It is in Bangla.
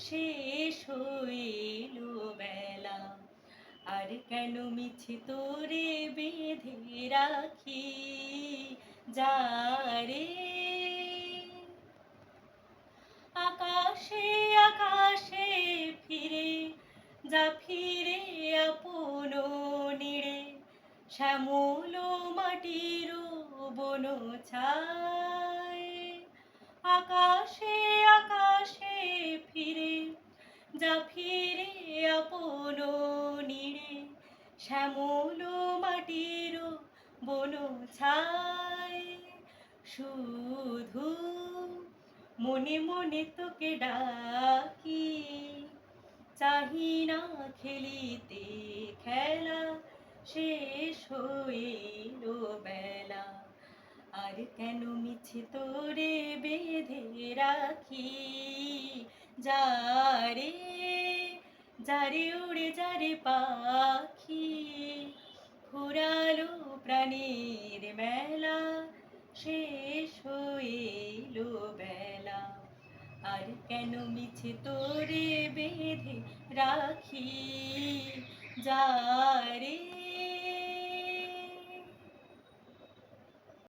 শেষ হইল বেলা। আর কেন মিছে তোরে বেঁধে রাখি? যারে আকাশে আকাশে ফিরে, যা ফিরে আপন নিড়ে। শ্যামল মাটির বন ছায় যা ফিরে আপন নিড়ে, শ্যামল মাটির বন ছায়। শুধু মনে মনে তোকে ডাকি, চাহি না খেলিতে খেলা শেষ হইল বেলা। আর কেন মিছে তোরে বেঁধে রাখি? যারে যারে উড়ে যারে পাখি, ঘোরালো প্রাণীর মেলা, শেষ হইল বেলা। আর কেন মিছে তোরে বেঁধে রাখি? যারে